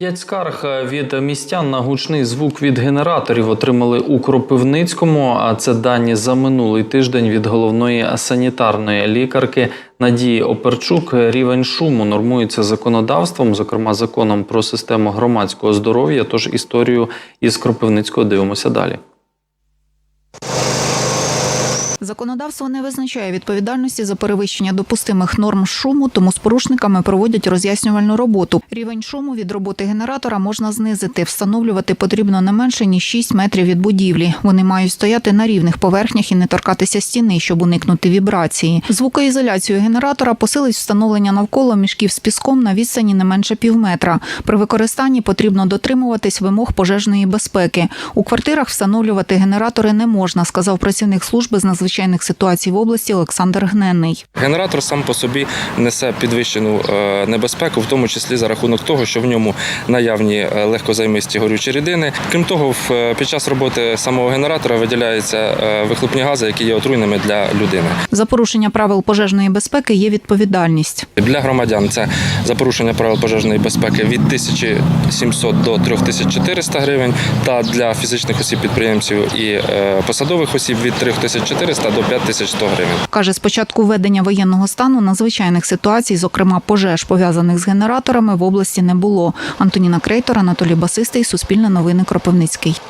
П'ять скарг від містян на гучний звук від генераторів отримали у Кропивницькому. А це дані за минулий тиждень від головної санітарної лікарки Надії Оперчук. Рівень шуму нормується законодавством, зокрема законом про систему громадського здоров'я. Тож історію із Кропивницького дивимося далі. Законодавство не визначає відповідальності за перевищення допустимих норм шуму, тому з порушниками проводять роз'яснювальну роботу. Рівень шуму від роботи генератора можна знизити. Встановлювати потрібно не менше ніж 6 метрів від будівлі. Вони мають стояти на рівних поверхнях і не торкатися стіни, щоб уникнути вібрації. Звукоізоляцію генератора посилить встановлення навколо мішків з піском на відстані не менше півметра. При використанні потрібно дотримуватись вимог пожежної безпеки. У квартирах встановлювати генератори не можна, сказав працівник служби з надзвичайних ситуацій в області Олександр Гненний. Генератор сам по собі несе підвищену е, небезпеку, в тому числі за рахунок того, що в ньому наявні е, легкозаймисті горючі рідини. Крім того, в- е, під час роботи самого генератора виділяються вихлопні гази, які є отруйними для людини. За порушення правил пожежної безпеки є відповідальність. Для громадян це за порушення правил пожежної безпеки від 1700 до 3400 гривень, та для фізичних осіб підприємців і посадових осіб від 3400 до 5100 гривень. Каже, з початку введення воєнного стану надзвичайних ситуацій, зокрема пожеж, пов'язаних з генераторами, в області не було. Антоніна Крейтор, Анатолій Басистий, Суспільне новини Кропивницький.